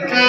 ಮಹಾದೇವ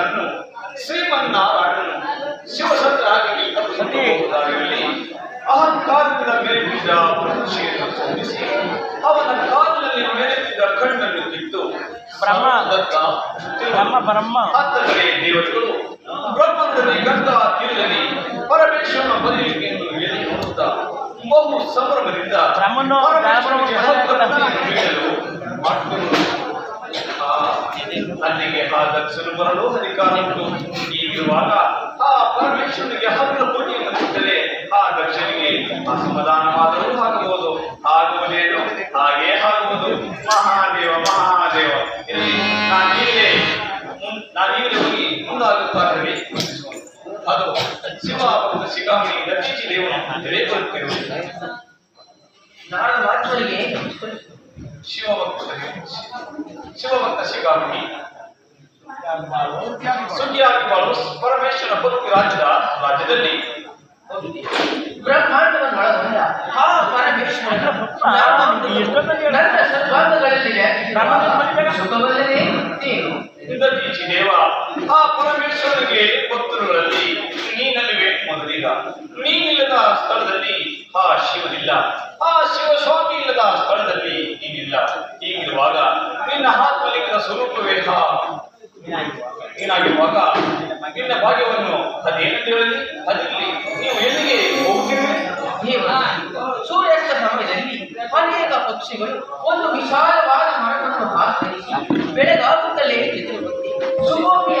ಪರಮೇಶ್ವರನನ್ನು ಶ್ರೀಮನ್ನಾರಾಯಣನು ಶಿವಸಂತರಾಗಿ ತಪ್ಪಿಸಬಹುದಾಗಿರಲಿ ಅಹಂಕಾರದಿಂದ ಮೆರೆದಿದ್ದ ಪ್ರತಿಷ್ಠೆಯನ್ನು ಸೋಲಿಸಿ ಅವನ ಕಾಲದಲ್ಲಿ ಮೆರೆದಿದ್ದ ಕಣ್ಣನ್ನು ಕಿತ್ತು ಬ್ರಹ್ಮ. ದತ್ತ ಬ್ರಹ್ಮ ಬ್ರಹ್ಮ. ಹತ್ತನೇ ದೇವತೆಗಳು ಬ್ರಹ್ಮದಲ್ಲಿ ಗಂಧ ತಿರುಗಲಿ ಪರಮೇಶ್ವರನ ಬದಲಿಗೆಯನ್ನು ಎಲ್ಲಿ ನೋಡುತ್ತಾ ಬಹು ಸಂಭ್ರಮದಿಂದ ಬ್ರಹ್ಮನು ಬ್ರಹ್ಮನು ಅಲ್ಲಿಗೆ ಆ ದಕ್ಷನು ಬರಲು ಅಧಿಕಾರ ಉಂಟು. ಹೀಗಿರುವಾಗ ಆ ಪರಮೇಶ್ವರನಿಗೆ ಹಗ್ಗ ಪೂಜೆಯನ್ನು ಕೊಟ್ಟರೆ ಆ ದಕ್ಷನಿಗೆ ಅಸಮಾಧಾನವಾದರೂ ಆಗಬಹುದು. ಆಗುವುದೇನು ಹಾಗೇ ಆಗುವುದು ಮಹಾದೇವ ಮಹಾದೇವ. ನಾನೀಗಲೇ ನಾನೀಗಲೇ ಹೋಗಿ ಮುಂದಾಗುತ್ತಾರೆ ಅದು ಶಿವ ಮತ್ತು ಶಿಖಾಮಣಿ ದಕ್ಷಿಣ ದೇವನ ತೆರೆ ಬರುತ್ತಿರುವುದು ನಾಳೆ ಮಾತುಗಳಿಗೆ ಶಿವಭಕ್ತ ಶಿವಭಕ್ತ ಸುಖಿಯಾಗಿ ಬಾಳು ಪರಮೇಶ್ವರ ಭಕ್ತಿ ರಾಜ್ಯದ ರಾಜ್ಯದಲ್ಲಿ ಬ್ರಹ್ಮಾಂಡವನ್ನು ಒಳಗೊಂಡ ಆ ಪರಮೇಶ್ವರನ ನನ್ನ ಸರ್ವಾಂಗಗಳಲ್ಲಿದೆ. ಸುಖವಲ್ಲದೆ ನೀನು. ದಕ್ಷಿಣ ದೇವ. ಆ ಪರಮೇಶ್ವರನಿಗೆ ಭಕ್ತರುಗಳಲ್ಲಿ ನೀನಲ್ಲಿವೆ ಮೊದಲೀಗ. ನೀನಿಲ್ಲದ ಸ್ಥಳದಲ್ಲಿ ಆ ಶಿವನಿಲ್ಲ. ಆ ಶಿವ ಸ್ವಾಮಿ ಇಲ್ಲದ ಸ್ಥಳದಲ್ಲಿ ನೀನಿಲ್ಲ ಹೀಗಿರುವಾಗ, ನಿನ್ನ ಆತ್ಮಲಿಂಗದ ಸ್ವರೂಪವೇ ನೀನಾಗಿರುವಾಗ ನಿನ್ನ ಭಾಗ್ಯವನ್ನು ಅದೇನೆಂದು ಹೇಳಲಿ ಅದಿರಲಿ ನೀವು ಎಲ್ಲಿಗೆ ಹೋಗುತ್ತೀರಿ? ನೀವು ಸೂರ್ಯಾಸ್ತ ಸಮಯದಲ್ಲಿ ಅನೇಕ ಪಕ್ಷಿಗಳು ಒಂದು ವಿಶಾಲವಾದ ಮರವನ್ನು ಆಶ್ರಯಿಸಿ ಬೆಳೆದಾಗುತ್ತಲೇ ಚಿತ್ರವಂತೆ ದೇವತೆಗಳು